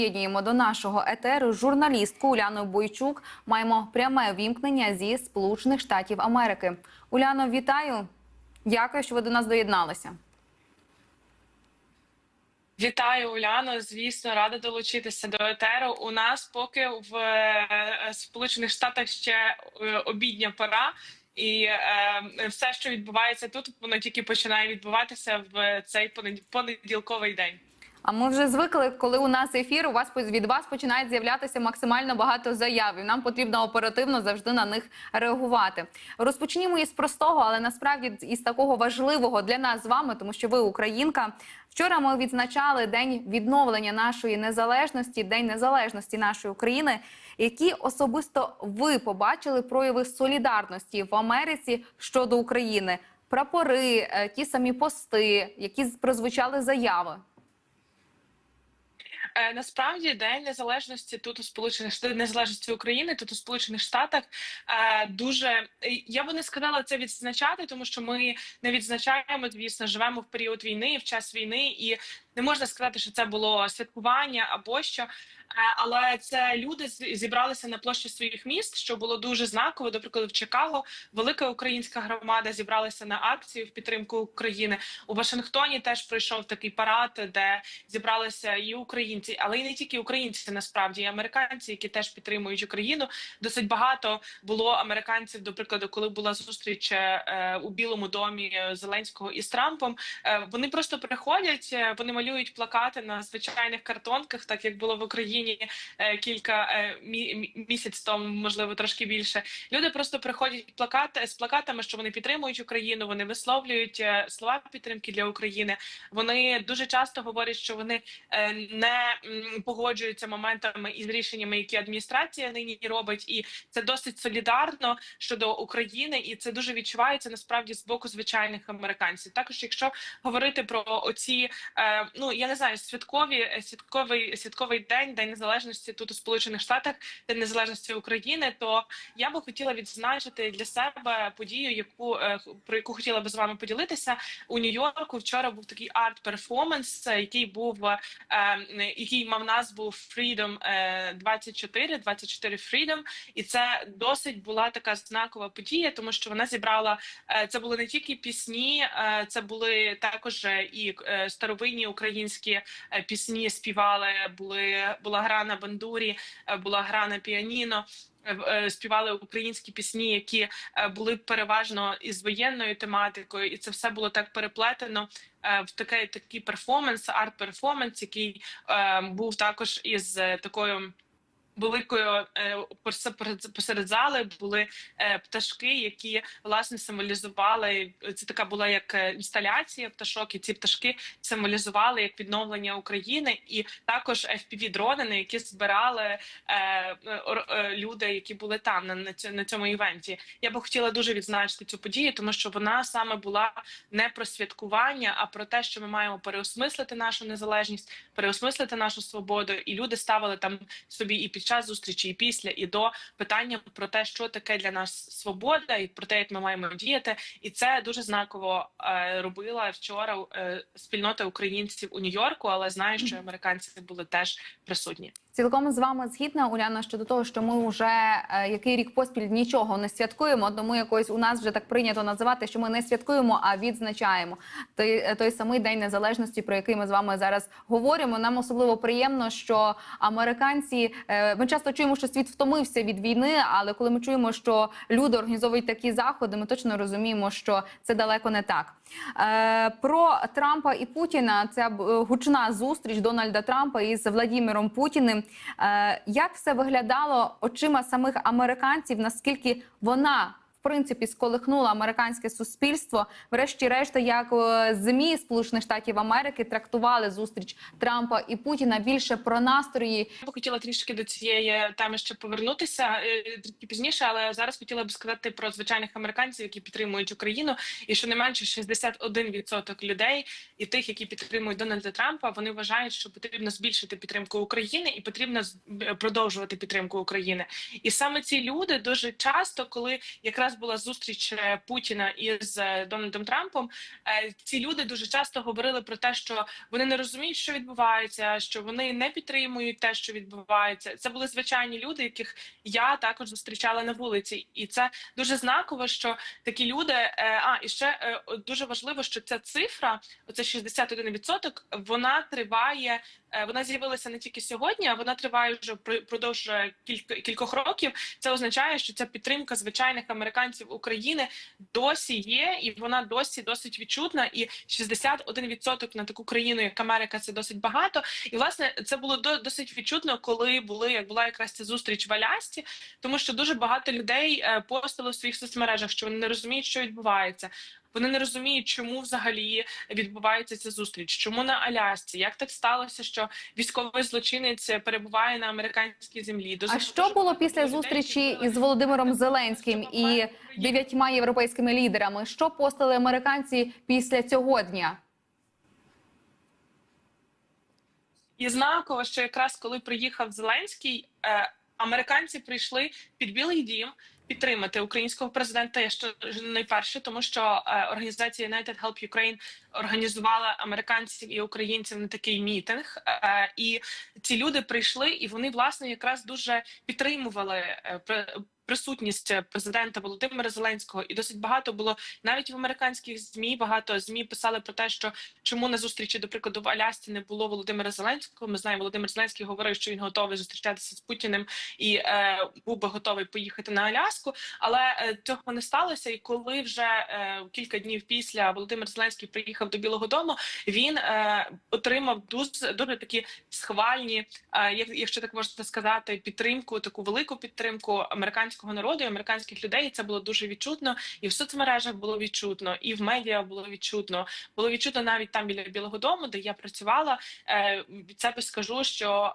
Приєднуємо до нашого етеру журналістку Уляну Бойчук. Маємо пряме вімкнення зі Сполучених Штатів Америки. Уляно, вітаю! Дякую, що ви до нас доєдналися. Вітаю, Уляно. Звісно, рада долучитися до етеру. У нас поки в е, Сполучених Штатах ще е, обідня пора, і е, все, що відбувається тут, воно тільки починає відбуватися в цей понед- понеділковий день. А ми вже звикли, коли у нас ефір, у вас від вас починають з'являтися максимально багато заяв. і Нам потрібно оперативно завжди на них реагувати. Розпочнімо із простого, але насправді із такого важливого для нас з вами, тому що ви українка. Вчора ми відзначали день відновлення нашої незалежності, день незалежності нашої України. Які особисто ви побачили прояви солідарності в Америці щодо України? Прапори, е, ті самі пости, які прозвучали заяви. Е, Насправді День незалежності тут у сполучених Штатах незалежності України, тут у Сполучених Штатах е, дуже я би не сказала це відзначати, тому що ми не відзначаємо, звісно, живемо в період війни, в час війни, і не можна сказати, що це було святкування або що. Е, Але це люди зібралися на площі своїх міст, що було дуже знаково. До в Чикаго велика українська громада зібралася на акцію в підтримку України. У Вашингтоні теж пройшов такий парад, де зібралися і українці, але і не тільки українці, насправді і американці, які теж підтримують Україну. Досить багато було американців. До прикладу, коли була зустріч е, у Білому домі е, Зеленського із Трампом. е, Вони просто приходять, е, вони малюють плакати на звичайних картонках, так як було в Україні е, кілька е, мі- мі- місяць тому, можливо, трошки більше. Люди просто приходять плакати з плакатами, що вони підтримують Україну. Вони висловлюють е, слова підтримки для України. Вони дуже часто говорять, що вони не погоджуються моментами із рішеннями, які адміністрація нині робить, і це досить солідарно щодо України, і це дуже відчувається насправді з боку звичайних американців. Також, якщо говорити про оці, е, ну я не знаю, святкові е, святковий святковий день, день незалежності тут у Сполучених Штатах, день незалежності України, то я би хотіла відзначити для себе подію, яку е, про яку хотіла би з вами поділитися у Нью-Йорку. Вчора був такий арт-перформанс, е, який був який мав назву Freedom е, 24, 24 Freedom. І це досить була така знакова подія, тому що вона зібрала це були не тільки пісні, це були також і старовинні українські е, пісні. Співали були була гра на бандурі, е, була гра на піаніно. е, Співали українські пісні, які були переважно із воєнною тематикою, і це все було так переплетено в такий такий перформанс, арт-перформанс, який був також із такою. Великою е, посеред- зали були е, пташки, які власне символізували це. Така була як е, інсталяція пташок, і ці пташки символізували як відновлення України, і також fpv дрони які збирали люди, які були там на цьому івенті. Я би хотіла дуже відзначити цю подію, тому що вона саме була не про святкування, а про те, що ми маємо переосмислити нашу незалежність, переосмислити нашу свободу, і люди ставили там собі і під час зустрічі, і після, і до питання про те, що таке для нас свобода, і про те, як ми маємо діяти. І це дуже знаково е, робила вчора е, спільнота українців у Нью-Йорку, але знаю, що американці були теж присутні. Цілком з вами згідна Уляна щодо того, що ми вже е, який рік поспіль нічого не святкуємо. Тому якось у нас вже так прийнято називати, що ми не святкуємо, а відзначаємо той, е, той самий день незалежності, про який ми з вами зараз говоримо. Нам особливо приємно, що американці е, ми часто чуємо, що світ втомився від війни, але коли ми чуємо, що люди організовують такі заходи, ми точно розуміємо, що це далеко не так. Е, Про Трампа і Путіна ця е, гучна зустріч Дональда Трампа із Владіміром Путіним. Е, Як все виглядало очима самих американців? Наскільки вона в принципі сколихнула американське суспільство? Врешті-решт, як е, змі Сполучених Штатів Америки трактували зустріч Трампа і Путіна більше про настрої Я би хотіла трішки до цієї теми ще повернутися е, трішки пізніше, але зараз хотіла б сказати про звичайних американців, які підтримують Україну, і що не менше 61% людей і тих, які підтримують Дональда Трампа, вони вважають, що потрібно збільшити підтримку України і потрібно е, продовжувати підтримку України. І саме ці люди дуже часто, коли якраз якраз була зустріч е, Путіна із е, Дональдом Трампом, е, ці люди дуже часто говорили про те, що вони не розуміють, що відбувається, що вони не підтримують те, що відбувається. Це були звичайні люди, яких я також зустрічала на вулиці, і це дуже знаково, що такі люди. А і ще дуже важливо, що ця цифра, оце 61%, вона триває. Е, Вона з'явилася не тільки сьогодні, а вона триває вже при- продовж е, кілька кількох років. Це означає, що ця підтримка звичайних американців України досі є, і вона досі досить відчутна. І 61% на таку країну, як Америка, це досить багато. І власне це було до- досить відчутно, коли були як була якраз ця зустріч в Алясці, тому що дуже багато людей е, постили в своїх соцмережах, що вони не розуміють, що відбувається. Вони не розуміють, чому взагалі відбувається ця зустріч, чому на Алясці, як так сталося, що військовий злочинець перебуває на американській землі. Дуже А що було після зустрічі із Володимиром Зеленським і дев'ятьма європейськими лідерами? Що постили американці після цього дня? І знаково, що якраз коли приїхав Зеленський, е, американці прийшли під Білий Дім підтримати українського президента. Я що найперше, тому що е, організація United Help Ukraine організувала американців і українців на такий мітинг. Е, і ці люди прийшли, і вони власне якраз дуже підтримували е, присутність президента Володимира Зеленського. І досить багато було навіть в американських змі. Багато змі писали про те, що чому на зустрічі, до прикладу, в Алясці не було Володимира Зеленського. Ми знаємо, Володимир Зеленський говорив, що він готовий зустрічатися з Путіним і е, був би готовий поїхати на Аляску. Але е, цього не сталося. І коли вже е, кілька днів після Володимир Зеленський приїхав до Білого Дому, він е, отримав дуже дуже такі схвальні, як якщо так можна сказати, підтримку, таку велику підтримку американського народу, і американських людей. І Це було дуже відчутно, і в соцмережах було відчутно, і в медіа було відчутно. Було відчутно навіть там біля Білого Дому, де я працювала. Від себе скажу, що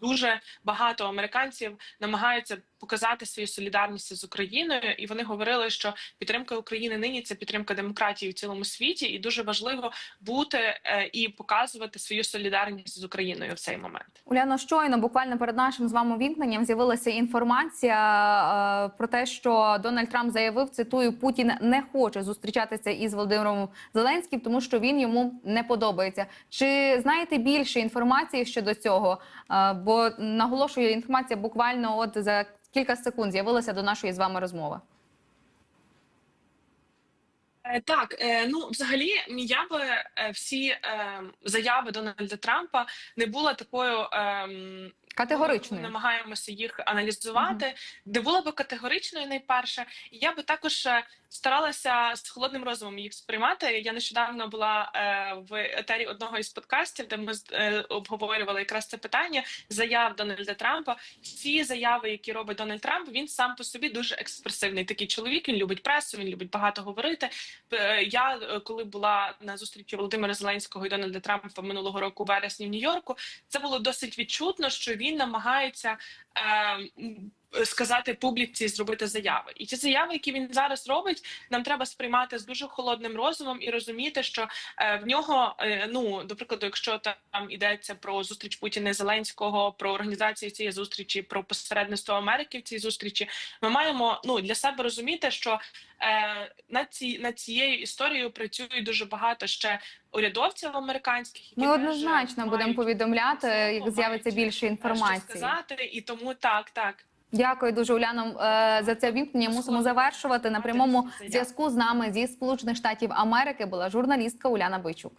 дуже багато американців намагаються показати свою солідарність з Україною, і вони говорили, що підтримка України нині це підтримка демократії в цілому світі, і дуже важливо бути е, і показувати свою солідарність з Україною в цей момент. Уляно, щойно буквально перед нашим з вами вімкненням з'явилася інформація е, про те, що Дональд Трамп заявив: цитую, Путін не хоче зустрічатися із Володимиром Зеленським, тому що він йому не подобається. Чи знаєте більше інформації щодо цього? Е, бо наголошую, інформація буквально от за кілька секунд з'явилася до нашої з вами розмови. Е, Так, е, ну взагалі, я би е, всі заяви Дональда Трампа не була такою. Категоричною. Ми намагаємося їх аналізувати, де була би категоричною найперше. І я би також е, старалася з холодним розумом їх сприймати. Я нещодавно була е, в етері одного із подкастів, де ми е, обговорювали якраз це питання заяв Дональда Трампа. Всі заяви, які робить Дональд Трамп, він сам по собі дуже експресивний. Такий чоловік. Він любить пресу, він любить багато говорити. Я коли була на зустрічі Володимира Зеленського і Дональда Трампа минулого року у вересні в Нью-Йорку, це було досить відчутно, що він намагається е, м, сказати публіці, зробити заяви. І ці заяви, які він зараз робить, нам треба сприймати з дуже холодним розумом і розуміти, що е, в нього, е, ну до прикладу, якщо там йдеться про зустріч Путіна і Зеленського, про організацію цієї зустрічі, про посередництво Америки в цій зустрічі, ми маємо ну для себе розуміти, що е, над ці над цією історією працює дуже багато ще урядовців американських. які Ми однозначно мають будемо повідомляти, як з'явиться більше е, інформації. Що сказати, і тому так, так. Дякую дуже Уляно е, за це вімкнення. Мусимо завершувати на прямому зв'язку з нами зі Сполучених Штатів Америки. Була журналістка Уляна Бойчук.